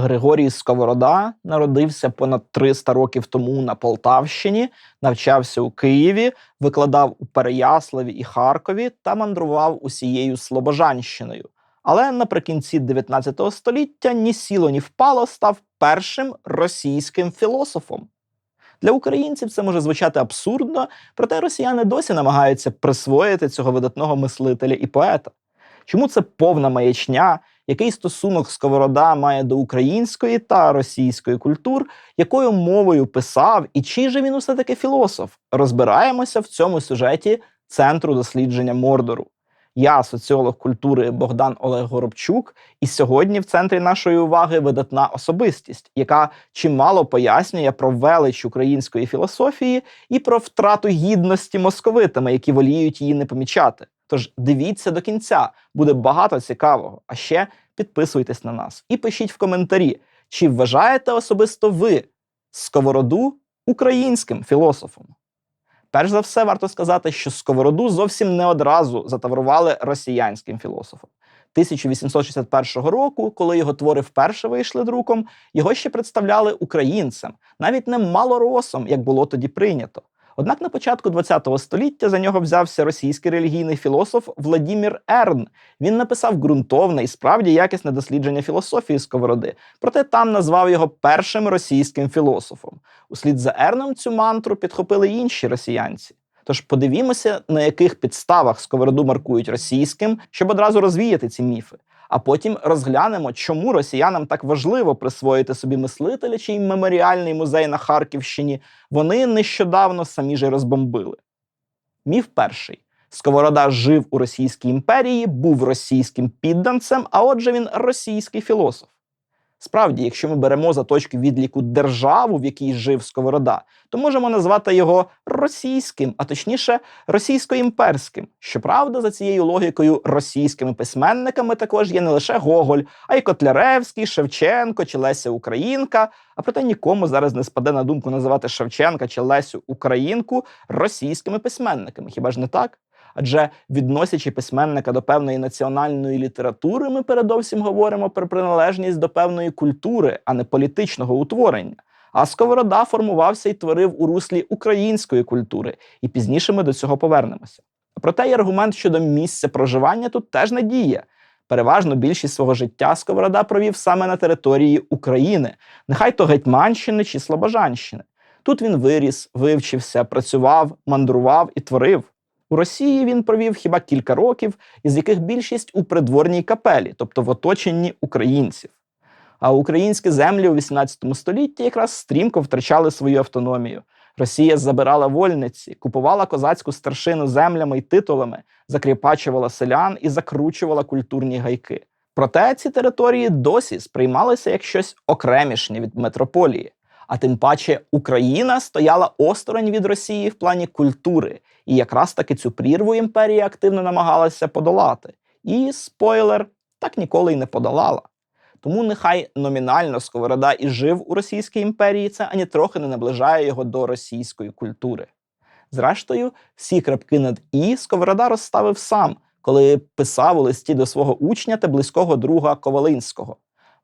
Григорій Сковорода народився понад 300 років тому на Полтавщині, навчався у Києві, викладав у Переяславі і Харкові та мандрував усією Слобожанщиною. Але наприкінці 19 століття ні сіло, ні впало став першим російським філософом. Для українців це може звучати абсурдно, проте росіяни досі намагаються присвоїти цього видатного мислителя і поета. Чому це повна маячня? Який стосунок Сковорода має до української та російської культур, якою мовою писав і чий же він усе таки філософ? Розбираємося в цьому сюжеті Центру дослідження Мордору. Я соціолог культури Богдан Олег Горобчук, і сьогодні в центрі нашої уваги видатна особистість, яка чимало пояснює про велич української філософії і про втрату гідності московитами, які воліють її не помічати. Тож дивіться до кінця, буде багато цікавого. А ще підписуйтесь на нас і пишіть в коментарі, чи вважаєте особисто ви сковороду українським філософом. Перш за все, варто сказати, що сковороду зовсім не одразу затаврували росіянським філософом. 1861 року, коли його твори вперше вийшли друком, його ще представляли українцем, навіть не малоросом, як було тоді прийнято. Однак на початку ХХ століття за нього взявся російський релігійний філософ Владімір Ерн. Він написав ґрунтовне і справді якісне дослідження філософії сковороди, проте там назвав його першим російським філософом. Услід за Ерном цю мантру підхопили інші росіянці. Тож подивімося, на яких підставах сковороду маркують російським, щоб одразу розвіяти ці міфи. А потім розглянемо, чому росіянам так важливо присвоїти собі мислителя, чий меморіальний музей на Харківщині вони нещодавно самі ж розбомбили. Міф перший. Сковорода жив у Російській імперії, був російським підданцем, а отже, він російський філософ. Справді, якщо ми беремо за точки відліку державу, в якій жив Сковорода, то можемо назвати його російським, а точніше російсько-імперським. Щоправда, за цією логікою, російськими письменниками також є не лише Гоголь, а й Котляревський, Шевченко чи Леся Українка. А проте нікому зараз не спаде на думку називати Шевченка чи Лесю Українку російськими письменниками. Хіба ж не так? Адже відносячи письменника до певної національної літератури, ми передовсім говоримо про приналежність до певної культури, а не політичного утворення. А Сковорода формувався і творив у руслі української культури, і пізніше ми до цього повернемося. Проте й аргумент щодо місця проживання тут теж не діє. Переважно більшість свого життя Сковорода провів саме на території України, нехай то Гетьманщини чи Слобожанщини. Тут він виріс, вивчився, працював, мандрував і творив. У Росії він провів хіба кілька років, із яких більшість у придворній капелі, тобто в оточенні українців. А українські землі у 18 столітті якраз стрімко втрачали свою автономію. Росія забирала вольниці, купувала козацьку старшину землями й титулами, закріпачувала селян і закручувала культурні гайки. Проте ці території досі сприймалися як щось окремішнє від метрополії. А тим паче Україна стояла осторонь від Росії в плані культури, і якраз таки цю прірву імперія активно намагалася подолати. І спойлер так ніколи й не подолала. Тому нехай номінально Сковорода і жив у Російській імперії, це ані трохи не наближає його до російської культури. Зрештою, всі крапки над І Сковорода розставив сам, коли писав у листі до свого учня та близького друга Ковалинського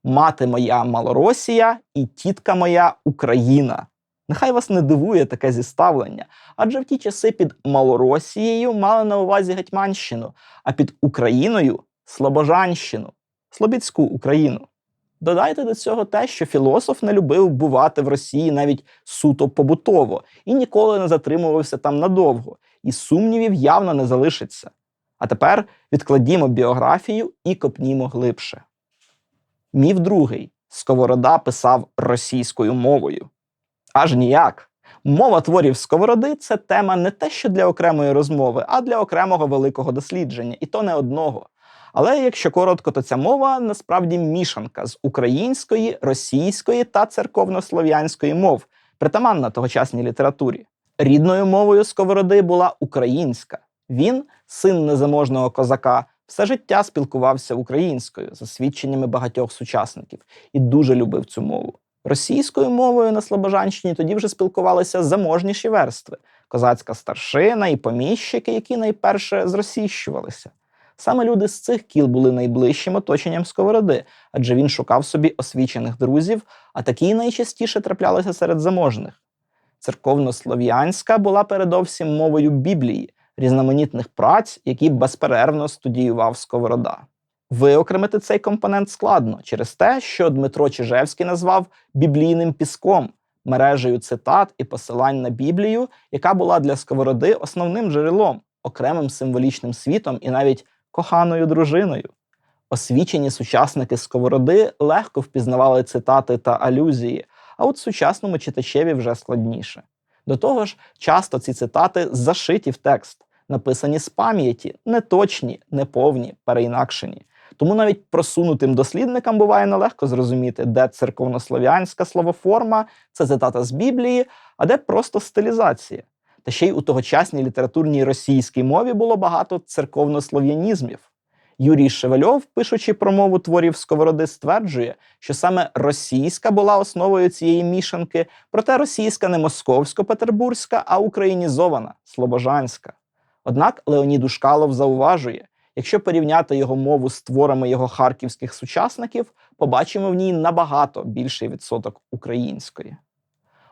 мати моя Малоросія і тітка моя Україна. Нехай вас не дивує таке зіставлення, адже в ті часи під Малоросією мали на увазі Гетьманщину, а під Україною Слобожанщину, Слобідську Україну. Додайте до цього те, що філософ не любив бувати в Росії навіть суто побутово і ніколи не затримувався там надовго, і сумнівів явно не залишиться. А тепер відкладімо біографію і копнімо глибше. Міф другий. Сковорода писав російською мовою. Аж ніяк. Мова творів Сковороди це тема не те, що для окремої розмови, а для окремого великого дослідження, і то не одного. Але якщо коротко, то ця мова насправді мішанка з української, російської та церковнослов'янської мов, притаманна тогочасній літературі. Рідною мовою Сковороди була українська. Він, син незаможного козака, все життя спілкувався українською за свідченнями багатьох сучасників і дуже любив цю мову. Російською мовою на Слобожанщині тоді вже спілкувалися заможніші верстви, козацька старшина і поміщики, які найперше зросійщувалися. Саме люди з цих кіл були найближчим оточенням сковороди, адже він шукав собі освічених друзів, а такі найчастіше траплялися серед заможних. Церковнослов'янська була передовсім мовою Біблії, різноманітних праць, які безперервно студіював Сковорода. Виокремити цей компонент складно через те, що Дмитро Чижевський назвав біблійним піском, мережею цитат і посилань на Біблію, яка була для Сковороди основним джерелом, окремим символічним світом і навіть коханою дружиною. Освічені сучасники Сковороди легко впізнавали цитати та алюзії, а от сучасному читачеві вже складніше. До того ж, часто ці цитати зашиті в текст, написані з пам'яті, неточні, неповні, переінакшені. Тому навіть просунутим дослідникам буває нелегко зрозуміти, де церковнослов'янська словоформа це цитата з Біблії, а де просто стилізація. Та ще й у тогочасній літературній російській мові було багато церковнослов'янізмів. Юрій Шевельов, пишучи про мову творів Сковороди, стверджує, що саме російська була основою цієї мішанки, проте російська не московсько-петербурзька, а українізована слобожанська. Однак Леонід Ушкалов зауважує, якщо порівняти його мову з творами його харківських сучасників, побачимо в ній набагато більший відсоток української.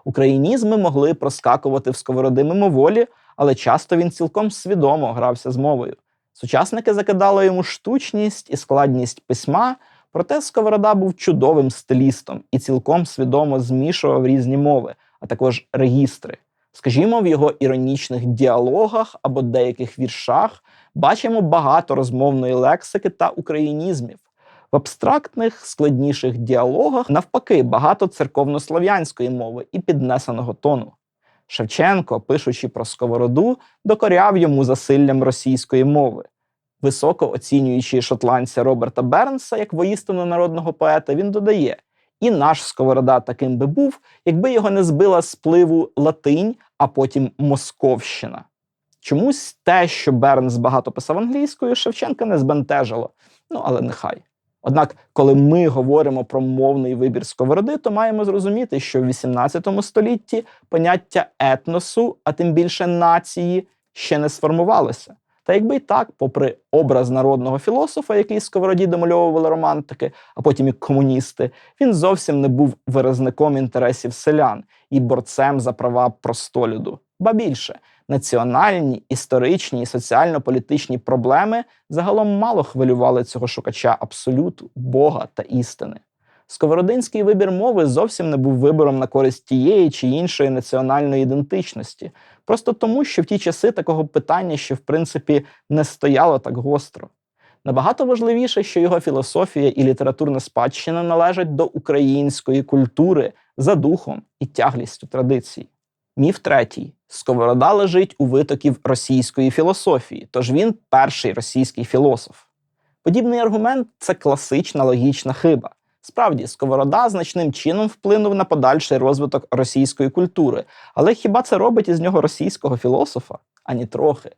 Українізми могли проскакувати в сковороди мимоволі, але часто він цілком свідомо грався з мовою. Сучасники закидали йому штучність і складність письма, проте Сковорода був чудовим стилістом і цілком свідомо змішував різні мови, а також регістри. Скажімо, в його іронічних діалогах або деяких віршах бачимо багато розмовної лексики та українізмів. В абстрактних, складніших діалогах, навпаки, багато церковнослов'янської мови і піднесеного тону. Шевченко, пишучи про сковороду, докоряв йому засиллям російської мови. Високо оцінюючи шотландця Роберта Бернса як воїстину народного поета, він додає: і наш сковорода таким би був, якби його не збила з пливу латинь, а потім Московщина. Чомусь те, що Бернс багато писав англійською, Шевченка не збентежило. Ну, але нехай. Однак, коли ми говоримо про мовний вибір сковороди, то маємо зрозуміти, що в XVIII столітті поняття етносу, а тим більше нації, ще не сформувалося. Та якби й так, попри образ народного філософа, який сковороді домальовували романтики, а потім і комуністи, він зовсім не був виразником інтересів селян і борцем за права простолюду. Ба більше національні, історичні і соціально-політичні проблеми загалом мало хвилювали цього шукача абсолюту, Бога та істини. Сковородинський вибір мови зовсім не був вибором на користь тієї чи іншої національної ідентичності, просто тому, що в ті часи такого питання ще в принципі не стояло так гостро. Набагато важливіше, що його філософія і літературна спадщина належать до української культури за духом і тяглістю традицій. Міф третій: Сковорода лежить у витоків російської філософії, тож він перший російський філософ. Подібний аргумент це класична логічна хиба. Справді, Сковорода значним чином вплинув на подальший розвиток російської культури, але хіба це робить із нього російського філософа? Ані трохи.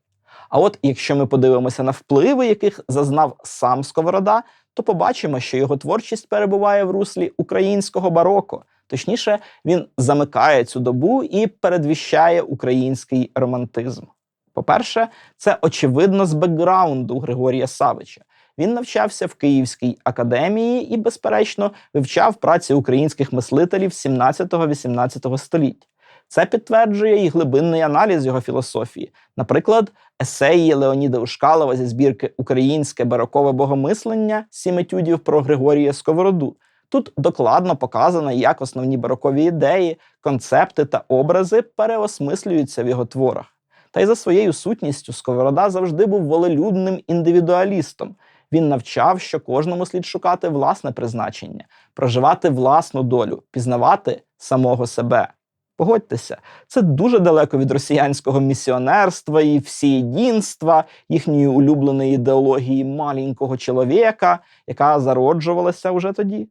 А от якщо ми подивимося на впливи, яких зазнав сам Сковорода, то побачимо, що його творчість перебуває в руслі українського бароко. Точніше, він замикає цю добу і передвіщає український романтизм. По-перше, це очевидно з бекграунду Григорія Савича. Він навчався в Київській академії і, безперечно, вивчав праці українських мислителів 17-18 століть. Це підтверджує і глибинний аналіз його філософії, наприклад, есеї Леоніда Ушкалова зі збірки Українське барокове богомислення сім етюдів про Григорія Сковороду. Тут докладно показано, як основні барокові ідеї, концепти та образи переосмислюються в його творах. Та й за своєю сутністю Сковорода завжди був волелюдним індивідуалістом. Він навчав, що кожному слід шукати власне призначення, проживати власну долю, пізнавати самого себе. Погодьтеся, це дуже далеко від росіянського місіонерства і всієдінства, їхньої улюбленої ідеології маленького чоловіка, яка зароджувалася вже тоді.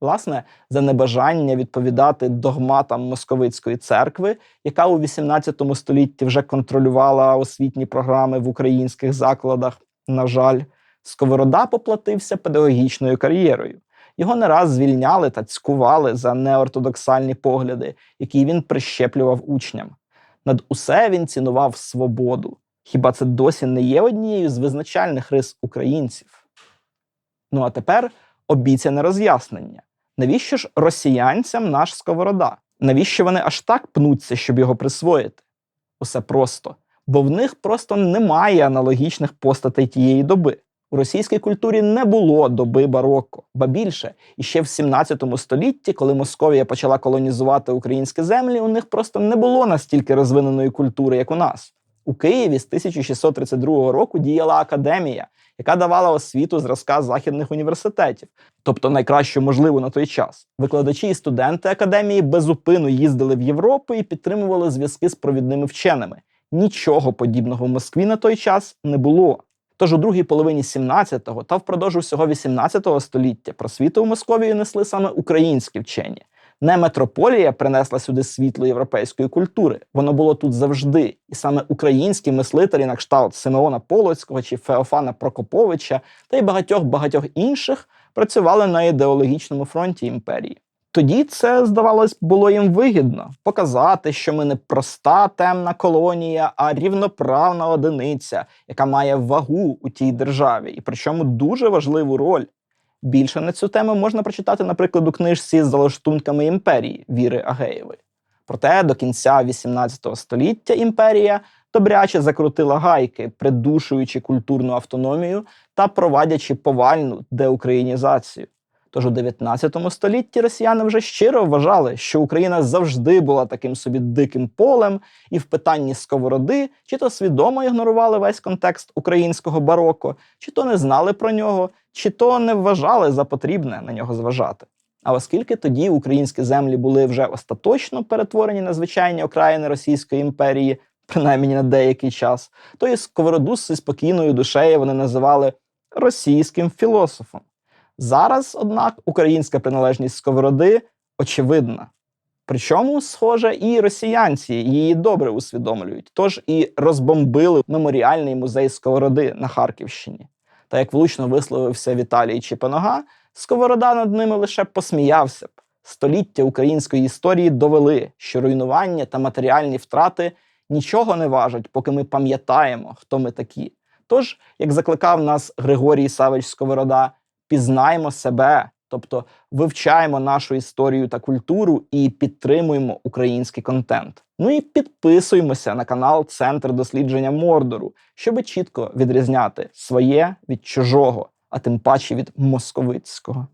Власне, за небажання відповідати догматам московицької церкви, яка у XVIII столітті вже контролювала освітні програми в українських закладах, на жаль, Сковорода поплатився педагогічною кар'єрою. Його не раз звільняли та цькували за неортодоксальні погляди, які він прищеплював учням. Над усе він цінував свободу, Хіба це досі не є однією з визначальних рис українців? Ну а тепер обіцяне роз'яснення. Навіщо ж росіянцям наш сковорода? Навіщо вони аж так пнуться, щоб його присвоїти? Усе просто, бо в них просто немає аналогічних постатей тієї доби. У російській культурі не було доби бароко, ба більше, і ще в 17 столітті, коли Московія почала колонізувати українські землі, у них просто не було настільки розвиненої культури, як у нас. У Києві з 1632 року діяла академія, яка давала освіту зразка західних університетів, тобто найкращу можливу на той час. Викладачі і студенти академії безупину їздили в Європу і підтримували зв'язки з провідними вченими. Нічого подібного в Москві на той час не було. Тож у другій половині 17-го та впродовж всього 18-го століття просвіту у Московію несли саме українські вчені. Не метрополія принесла сюди світло європейської культури. Воно було тут завжди. І саме українські мислителі на кшталт Симеона Полоцького чи Феофана Прокоповича та й багатьох багатьох інших працювали на ідеологічному фронті імперії. Тоді це, здавалось, було їм вигідно показати, що ми не проста темна колонія, а рівноправна одиниця, яка має вагу у тій державі, і причому дуже важливу роль. Більше на цю тему можна прочитати, наприклад, у книжці з залаштунками імперії Віри Агеєвої. Проте до кінця 18 століття імперія добряче закрутила гайки, придушуючи культурну автономію та провадячи повальну деукраїнізацію. Тож у 19 столітті росіяни вже щиро вважали, що Україна завжди була таким собі диким полем, і в питанні сковороди чи то свідомо ігнорували весь контекст українського бароко, чи то не знали про нього, чи то не вважали за потрібне на нього зважати. А оскільки тоді українські землі були вже остаточно перетворені на звичайні окраїни Російської імперії, принаймні на деякий час, то і сковороду зі спокійною душею вони називали російським філософом. Зараз, однак, українська приналежність сковороди очевидна. Причому, схоже, і росіянці її добре усвідомлюють, тож і розбомбили меморіальний музей сковороди на Харківщині. Та як влучно висловився Віталій Чіпенога, сковорода над ними лише посміявся б. Століття української історії довели, що руйнування та матеріальні втрати нічого не важать, поки ми пам'ятаємо, хто ми такі. Тож, як закликав нас Григорій Савич Сковорода, пізнаємо себе, тобто вивчаємо нашу історію та культуру і підтримуємо український контент. Ну і підписуємося на канал Центр дослідження Мордору, щоб чітко відрізняти своє від чужого, а тим паче від московицького.